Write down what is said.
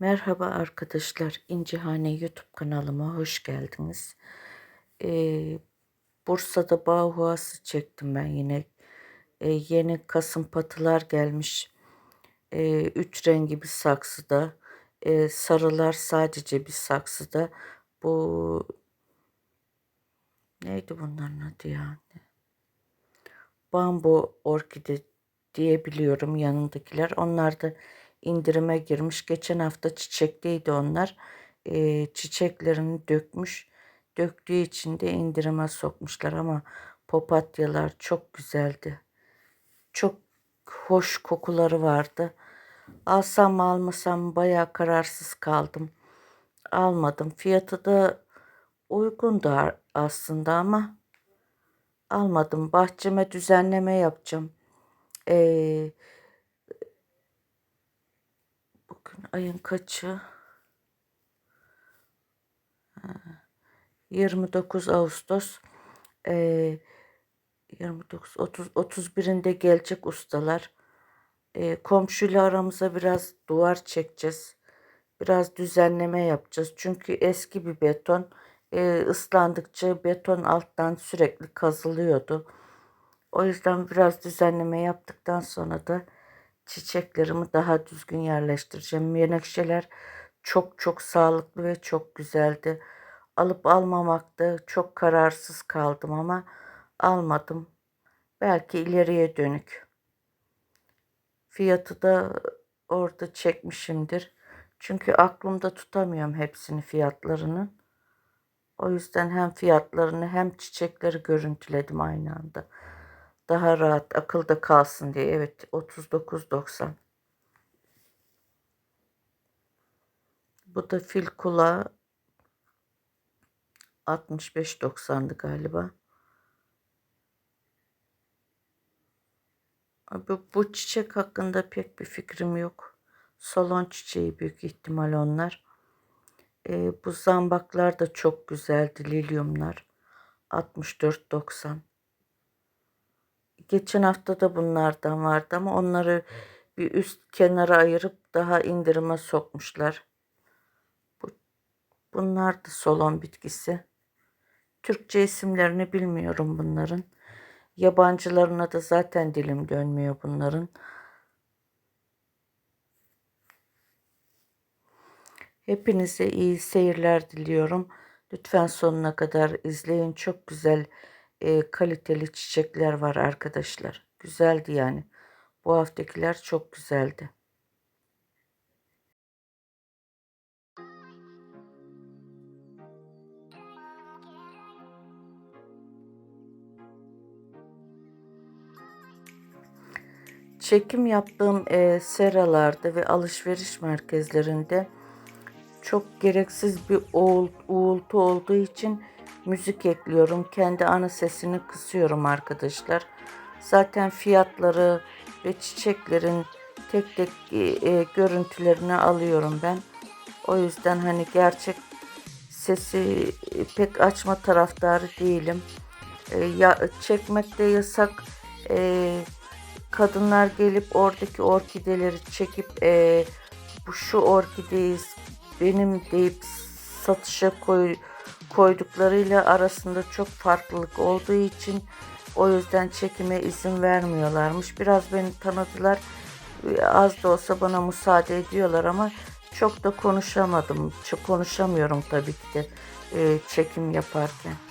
Merhaba arkadaşlar, İncihane YouTube kanalıma hoş geldiniz. Ee, Bursa'da Bauhaus'u çektim ben yine. Ee, yeni kasım patılar gelmiş. Ee, üç rengi bir saksıda. Ee, sarılar sadece bir saksıda. Bu neydi bunların adı yani? Bambu orkide diyebiliyorum yanındakiler. Onlar da indirime girmiş. Geçen hafta çiçekteydi onlar. Ee, çiçeklerini dökmüş. Döktüğü için de indirime sokmuşlar ama papatyalar çok güzeldi. Çok hoş kokuları vardı. Alsam mı almasam mı bayağı kararsız kaldım. Almadım. Fiyatı da uygundu aslında ama almadım. Bahçeme düzenleme yapacağım. Ee, ayın kaçı? Ha, 29 Ağustos. Ee, 29 30 31'inde gelecek ustalar. Ee, komşuyla aramıza biraz duvar çekeceğiz. Biraz düzenleme yapacağız. Çünkü eski bir beton e, ıslandıkça beton alttan sürekli kazılıyordu. O yüzden biraz düzenleme yaptıktan sonra da çiçeklerimi daha düzgün yerleştireceğim. Menekşeler çok çok sağlıklı ve çok güzeldi. Alıp almamakta çok kararsız kaldım ama almadım. Belki ileriye dönük. Fiyatı da orada çekmişimdir. Çünkü aklımda tutamıyorum hepsini fiyatlarını. O yüzden hem fiyatlarını hem çiçekleri görüntüledim aynı anda. Daha rahat akılda kalsın diye. Evet 39.90. Bu da fil kulağı 65.90'dı galiba. Bu, bu çiçek hakkında pek bir fikrim yok. Solon çiçeği büyük ihtimal onlar. Ee, bu zambaklar da çok güzeldi. Lilyumlar. 64.90. Geçen hafta da bunlardan vardı ama onları bir üst kenara ayırıp daha indirime sokmuşlar. Bu, bunlar da solon bitkisi. Türkçe isimlerini bilmiyorum bunların. Yabancılarına da zaten dilim dönmüyor bunların. Hepinize iyi seyirler diliyorum. Lütfen sonuna kadar izleyin. Çok güzel e, kaliteli çiçekler var arkadaşlar. Güzeldi yani. Bu haftakiler çok güzeldi. Çekim yaptığım e, seralarda ve alışveriş merkezlerinde çok gereksiz bir uğul, uğultu olduğu için müzik ekliyorum. Kendi ana sesini kısıyorum arkadaşlar. Zaten fiyatları ve çiçeklerin tek tek e, e, görüntülerini alıyorum ben. O yüzden hani gerçek sesi pek açma taraftarı değilim. E, ya, çekmek de yasak. E, kadınlar gelip oradaki orkideleri çekip e, bu şu orkideyi benim deyip satışa koy, koyduklarıyla arasında çok farklılık olduğu için o yüzden çekime izin vermiyorlarmış. Biraz beni tanıdılar. Az da olsa bana müsaade ediyorlar ama çok da konuşamadım. Çok konuşamıyorum tabii ki de e, çekim yaparken.